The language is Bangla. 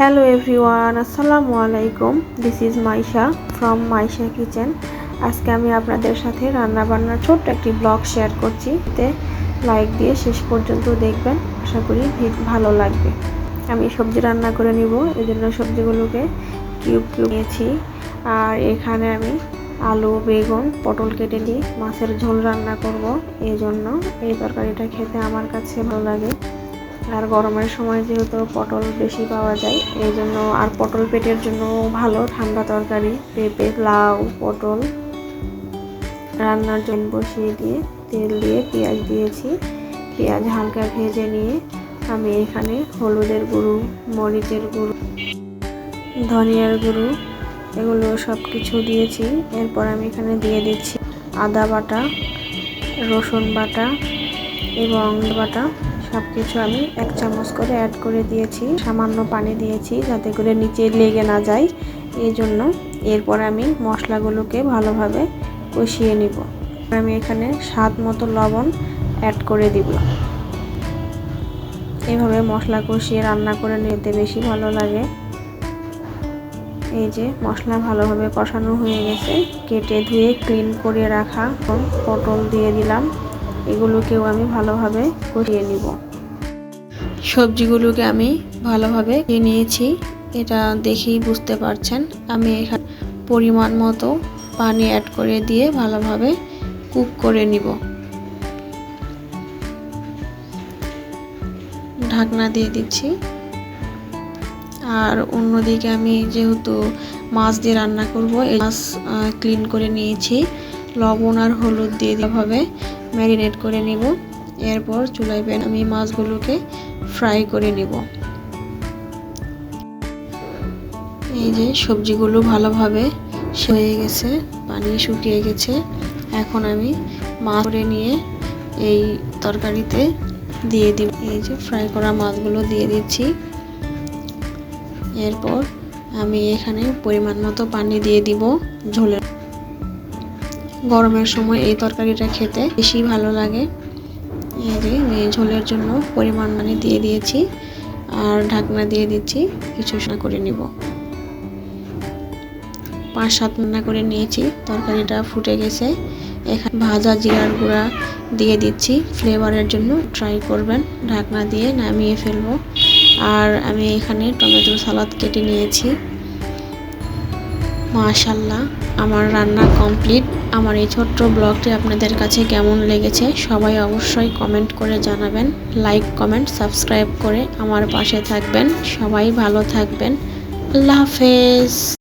হ্যালো এভরিওয়ান আসসালামু আলাইকুম। This is Maisha from Maisha kitchen আজকে আমি আপনাদের সাথে রান্না বান্নার ছোট্ট একটি ব্লগ শেয়ার করছি। এতে লাইক দিয়ে শেষ পর্যন্ত দেখবেন। আশা করি ভালো লাগবে। আমি সবজি রান্না করে নিব। এই জন্য সবজিগুলোকে কিউব কিউব নিয়েছি। আর এখানে আমি আলু, বেগুন, পটল কেটে নিয়ে মাছের ঝোল রান্না করব। এই জন্য এই তরকারিটা খেতে আমার কাছে ভালো লাগে। আর গরমের সময় যেহেতু পটল বেশি পাওয়া যায়, এই জন্য আর পটল পেটের জন্য ভালো ঠান্ডা তরকারি, পেঁপে, লাউ, পটল। রান্নার জন্য বসিয়ে দিয়ে তেল দিয়ে পেঁয়াজ দিয়েছি। পেঁয়াজ হালকা ভেজে নিয়ে আমি এখানে হলুদের গুঁড়ো, মরিচের গুঁড়ো, ধনিয়ার গুঁড়ো এগুলো সব কিছু দিয়েছি। এরপর আমি এখানে দিয়ে দিচ্ছি আদা বাটা, রসুন বাটা এবং বাটা। সব কিছু আমি এক চামচ করে অ্যাড করে দিয়েছি। সামান্য পানি দিয়েছি যাতে করে নিচে লেগে না যায়। এই জন্য এরপর আমি মশলাগুলোকে ভালোভাবে কষিয়ে নিব। আমি এখানে স্বাদ মতো লবণ অ্যাড করে দিব। এভাবে মশলা কষিয়ে রান্না করে নিতে বেশি ভালো লাগে। এই যে মশলা ভালোভাবে কষানো হয়ে গেছে। কেটে ধুয়ে ক্লিন করে রাখা। পটল দিয়ে দিলাম। এগুলোকেও আমি ভালোভাবে কষিয়ে নিব। সবজিগুলোকে আমি ভালোভাবে নিয়ে নিয়েছি। এটা দেখেই বুঝতে পারছেন, আমি এখানে পরিমাণ মতো পানি অ্যাড করে দিয়ে ভালোভাবে কুক করে নিব। ঢাকনা দিয়ে দিচ্ছি। আর অন্যদিকে আমি যেহেতু মাছ দিয়ে রান্না করব এই মাছ ক্লিন করে নিয়েছি। লবণ আর হলুদ দিয়ে ভাবে ম্যারিনেট করে নিব। এরপর চুলাই প্যান আমি মাছগুলোকে ফ্রাই করে নিব। এই যে সবজিগুলো ভালোভাবে হয়ে গেছে, পানি শুকিয়ে গেছে। এখন আমি মাছ করে নিয়ে এই তরকারিতে দিয়ে দিব। এই যে ফ্রাই করা মাছগুলো দিয়ে দিচ্ছি। এরপর আমি এখানে পরিমাণ মতো পানি দিয়ে দিব ঝোলের। গরমের সময় এই তরকারিটা খেতে বেশি ভালো লাগে। এই ঝোলের জন্য পরিমাণ মানে দিয়ে দিয়েছি আর ঢাকনা দিয়ে দিচ্ছি, কিছু করে নিব। পাঁচ সাত রান্না করে নিয়েছি, তরকারিটা ফুটে গেছে। এখানে ভাজা জিরার গুঁড়া দিয়ে দিচ্ছি, ফ্লেভারের জন্য ট্রাই করবেন। ঢাকনা দিয়ে নামিয়ে ফেলব। আর আমি এখানে টমেটো সালাদ কেটে নিয়েছি। মাশাল্লাহ, আমার রান্না কমপ্লিট। আমার এই ছোট্ট ব্লগটি আপনাদের কাছে কেমন লেগেছে সবাই অবশ্যই কমেন্ট করে জানাবেন, লাইক, কমেন্ট, সাবস্ক্রাইব করে আমার পাশে থাকবেন, সবাই ভালো থাকবেন, আল্লাহ হাফেজ।